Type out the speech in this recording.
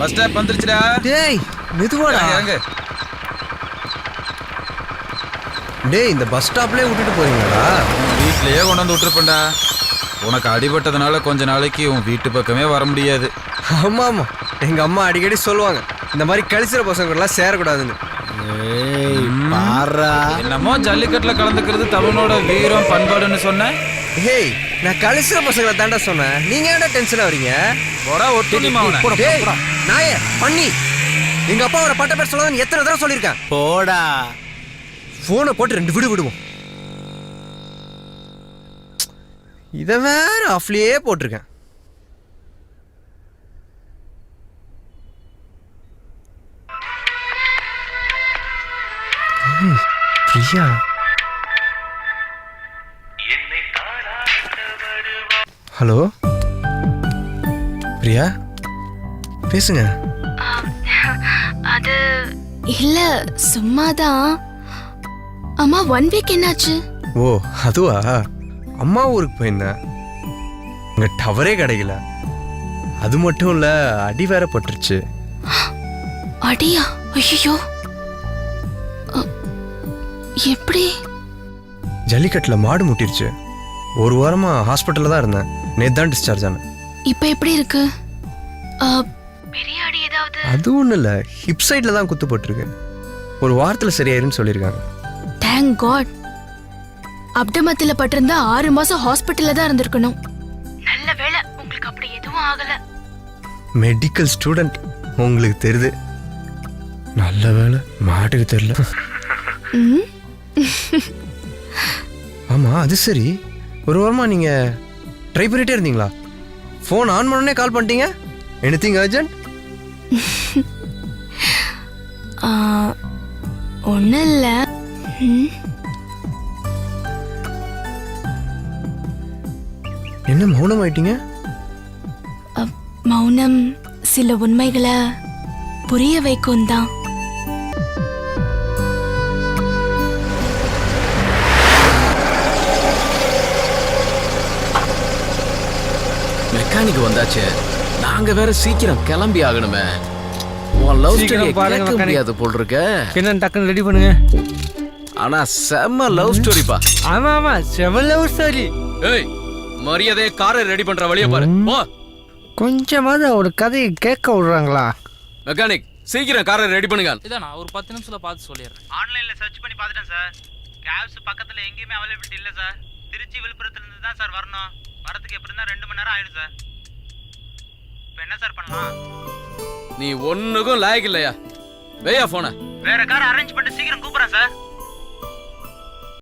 Bus stop வந்துருச்சுடா. டேய் மெதுவாடா. இறங்கு டேய் இந்த பஸ் ஸ்டாப்லயே விட்டுட்டு போறீங்களா? உன் வீட்லயே கொண்டு வந்து விட்டுருப்பேன்டா. உனக்கு அடிபட்டதுனால கொஞ்ச நாளைக்கு உன் வீட்டு பக்கமே வர முடியாது. ஆமா ஆமா எங்க அம்மா அடிக்கடி சொல்லுவாங்க இந்த மாதிரி கழிச்சுற பசங்க எல்லாம் சேரக்கூடாதுன்னு என்னமோ ஜல்லிக்கட்டுல கலந்துக்கிறது தமிழனோட வீரம் பண்பாடுன்னு சொன்னேன் ஹேய் நான் கழிச்சுற பசங்களை தாண்டா சொன்னேன். நீங்க ஏன்டா டென்ஷன் ஆவறீங்க போடா ஒட்டு டேய் நாயே பண்ணி. எங்க அப்பா அவரை பட்ட பேர் சொல்லாதன்னு எத்தனை தடவை சொல்லியிருக்கேன். போடா. போனை போட்டு ரெண்டு விடு விடுவோம். இதை வேற ஆஃப்லயே போட்டிருக்கேன். பிரியா. ஹலோ? பிரியா? பேசுங்க. அது இல்ல சும்மாதான். அம்மா ஒன் வீக் என்னாச்சு? ஓ அதுவா? அம்மா ஊருக்கு போயிருந்தேன். அங்க டவரே கிடைக்கல. அது மட்டும் இல்ல அடி வேற பட்டுருச்சு. அடியா? ஐயோ எப்படி? ஜல்லிக்கட்டுல மாடு முட்டிருச்சு. ஒரு வாரமா ஹாஸ்பிட்டல்ல தான் இருந்தேன். நேத்து தான் டிஸ்சார்ஜ் ஆனேன். இப்ப எப்படி இருக்கு? பெரிய அடி ஏதாவது? அது ஒன்றும் இல்லை. ஹிப் சைடில் தான் குத்து போட்டிருக்கு. ஒரு வாரத்தில் சரியாயிருன்னு சொல்லியிருக்காங்க. தேங்க் காட் அப்டமத்தில பட்டிருந்தா ஆறு மாசம் ஹாஸ்பிட்டல்ல தான் இருந்திருக்கணும். நல்ல வேளை உங்களுக்கு அப்படி எதுவும் ஆகல. மெடிக்கல் ஸ்டூடெண்ட் உங்களுக்கு தெரியுது. நல்ல வேலை மாட்டுக்கு தெரியல ம்? ஆமாம் அது சரி. ஒரு வாரமா நீங்கள் ட்ரை பண்ணிட்டே இருந்தீங்களா? ஃபோன் ஆன் பண்ணோடனே கால் பண்ணிட்டீங்க? எனிதிங் அர்ஜென்ட் ஒன்றும் இல்லை. என்ன மௌனம் ஆயிட்டீங்க மௌனம் சில உண்மைகளை புரிய வைக்கும் தான் மெக்கானிக் வந்தாச்சு. நாங்க வேற சீக்கிரம் கிளம்பி ஆகணுமே. உன் லவ் ஸ்டோரி பாருங்க. முடியாது போல் இருக்க என்னன்னு டக்குன்னு ரெடி பண்ணுங்க. ஆனா செம்ம லவ் ஸ்டோரிப்பா ஆமா ஆமா செவன் லவ் ஸ்டோரி ஏய் மரியாதையை காரை ரெடி பண்ற வழிய பாரு. போ. கொஞ்சமாவது ஒரு கதையை கேட்க விடுறாங்களா? மெக்கானிக் சீக்கிரம் காரை ரெடி பண்ணுங்க. இதான் நான் ஒரு பத்து நிமிஷத்துல பார்த்து சொல்லிடுறேன். ஆன்லைனில் சர்ச் பண்ணி பார்த்துட்டேன் சார் கேப்ஸ் பக்கத்தில் எங்கேயுமே அவைலபிலிட்டி இல்லை சார் திருச்சி விழுப்புரத்துலேருந்து தான் சார் வரணும். வரதுக்கு எப்படி இருந்தால் ரெண்டு மணி நேரம் ஆயிடும் சார் இப்போ என்ன சார் பண்ணலாம்? நீ ஒண்ணுக்கும் லாயக்கு இல்லையா? வேயா போன வேற கார் அரேஞ்ச் பண்ணிட்டு சீக்கிரம் கூப்பிட்றேன் சார்